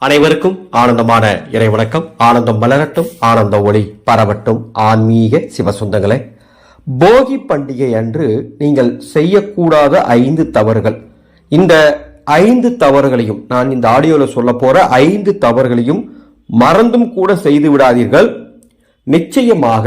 அனைவருக்கும் ஆனந்தமான இறைவணக்கம். ஆனந்தம் மலரட்டும் ஆனந்த ஒளி பரவட்டும். ஆன்மீக சிவசுந்தங்களே போகி பண்டிகை அன்று நீங்கள் செய்யக்கூடாத ஐந்து தவறுகள். இந்த ஐந்து தவறுகளையும் நான் இந்த ஆடியோல சொல்ல போற ஐந்து தவறுகளையும் மறந்தும் கூட செய்து விடாதீர்கள். நிச்சயமாக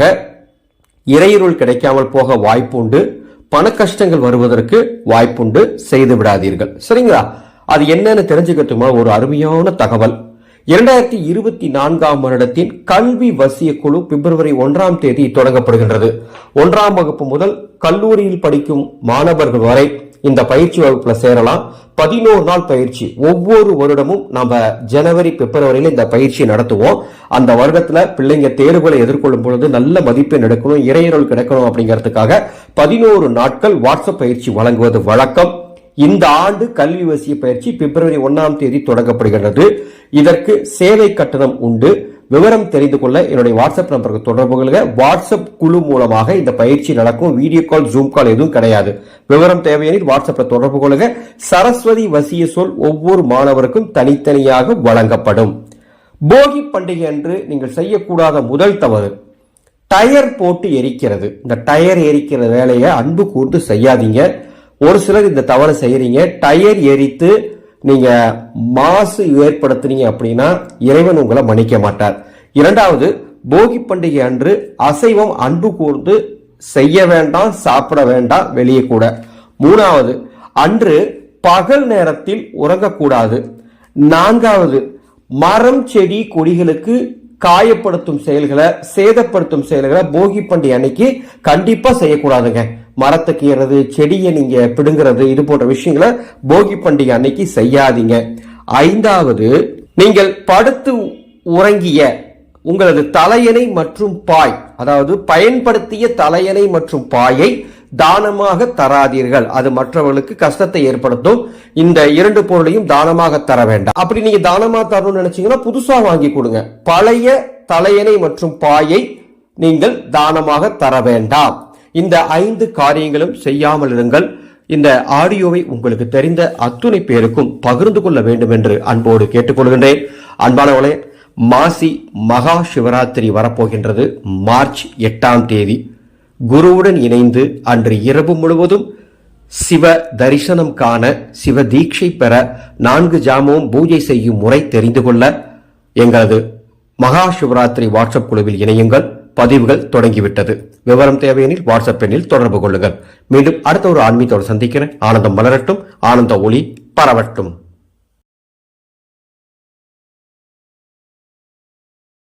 இறையுருள் கிடைக்காமல் போக வாய்ப்புண்டு. பண கஷ்டங்கள் வருவதற்கு வாய்ப்புண்டு. செய்து விடாதீர்கள். சரிங்களா? அது என்னன்னு தெரிஞ்சுக்கிறதுக்கு ஒரு அருமையான தகவல். இரண்டாயிரத்தி இருபத்தி நான்காம் வருடத்தின் கல்வி வசிய குழு பிப்ரவரி ஒன்றாம் தேதி தொடங்கப்படுகின்றது. ஒன்றாம் வகுப்பு முதல் கல்லூரியில் படிக்கும் மாணவர்கள் வரை இந்த பயிற்சி வகுப்புல சேரலாம். பதினோரு நாள் பயிற்சி. ஒவ்வொரு வருடமும் நம்ம ஜனவரி பிப்ரவரியில இந்த பயிற்சி நடத்துவோம். அந்த வருடத்துல பிள்ளைங்க தேர்வுகளை எதிர்கொள்ளும் பொழுது நல்ல மதிப்பெண் எடுக்கணும் இறையருள் கிடைக்கணும் அப்படிங்கிறதுக்காக பதினோரு நாட்கள் வாட்ஸ்அப் பயிற்சி வழங்குவது வழக்கம். இந்த ஆண்டு கல்வி வசிய பயிற்சி பிப்ரவரி ஒன்னாம் தேதி தொடங்கப்படுகிறது இதற்கு சேவை கட்டணம் உண்டு. விவரம் தெரிந்து கொள்ள என்னுடைய வாட்ஸ்அப் நம்பருக்கு தொடர்பு கொள்க. வாட்ஸ்அப் குழு மூலமாக இந்த பயிற்சி நடக்கும். வீடியோ கால் ஜூம் கால் எதுவும் கிடையாது. விவரம் தேவையெனில் வாட்ஸ்அப்ல தொடர்பு கொள்ளுங்க சரஸ்வதி வசிய சொல் ஒவ்வொரு மாணவருக்கும் தனித்தனியாக வழங்கப்படும். போகி பண்டிகை அன்று நீங்கள் செய்யக்கூடாத முதல் தவறு டயர் போட்டு எரிக்கிறது. இந்த டயர் எரிக்கிற வேலையை அன்பு கூர்ந்து செய்யாதீங்க. ஒரு சிலர் இந்த தவறு செய்கிறீங்க டயர் எரித்து நீங்கள் மாசு ஏற்படுத்துனீங்க அப்படின்னா இறைவன் உங்களை மன்னிக்க மாட்டார். இரண்டாவது போகி பண்டிகை அன்று அசைவம் அன்பு கூர்ந்து செய்ய வேண்டாம் சாப்பிட வேண்டாம் வெளியே கூட. மூணாவது அன்று பகல் நேரத்தில் உறங்கக்கூடாது. நான்காவது மரம் செடி கொடிகளுக்கு காயப்படுத்தும் செயல்களை சேதப்படுத்தும் செயல்களை போகி பண்டிகை அன்னைக்கு கண்டிப்பாக செய்யக்கூடாதுங்க. மரத்தை கீறது செடியை நீங்க பிடுங்கிறது இது போன்ற விஷயங்களை போகி பண்டிகை அன்னைக்கு செய்யாதீங்க. ஐந்தாவது நீங்கள் படுத்து உறங்கிய உங்களது தலையணை மற்றும் பாய் அதாவது பயன்படுத்திய தலையணை மற்றும் பாயை தானமாக தராதீர்கள். அது மற்றவர்களுக்கு கஷ்டத்தை ஏற்படுத்தும். இந்த இரண்டு பொருளையும் தானமாக தர வேண்டாம். அப்படி நீங்க தானமா தரணும்னு நினைச்சீங்கன்னா புதுசா வாங்கி கொடுங்க. பழைய தலையணை மற்றும் பாயை நீங்கள் தானமாக தர வேண்டாம். இந்த ஐந்து காரியங்களும் செய்யாமல் இருங்கள். இந்த ஆடியோவை உங்களுக்கு தெரிந்த அத்துணை பேருக்கும் பகிர்ந்து கொள்ள வேண்டும் என்று அன்போடு கேட்டுக்கொள்கின்றேன். அன்பானவளே மாசி மகா சிவராத்திரி வரப்போகின்றது. மார்ச் எட்டாம் தேதி. குருவுடன் இணைந்து அன்று இரவு முழுவதும் சிவ தரிசனம் காண சிவ தீட்சை பெற நான்கு ஜாமமும் பூஜை செய்யும் முறை தெரிந்து கொள்ள எங்களது மகா சிவராத்திரி வாட்ஸ்அப் குழுவில் இணையுங்கள். பதிவுகள் தொடங்கிவிட்டது. விவரம் தேவையெனில் வாட்ஸ்அப் எண்ணில் தொடர்பு கொள்ளுங்கள். மீண்டும் அடுத்த ஒரு ஆன்மீகத்தோடு சந்திக்கிறேன். ஆனந்தம் மலரட்டும். ஆனந்த ஒளி பரவட்டும்.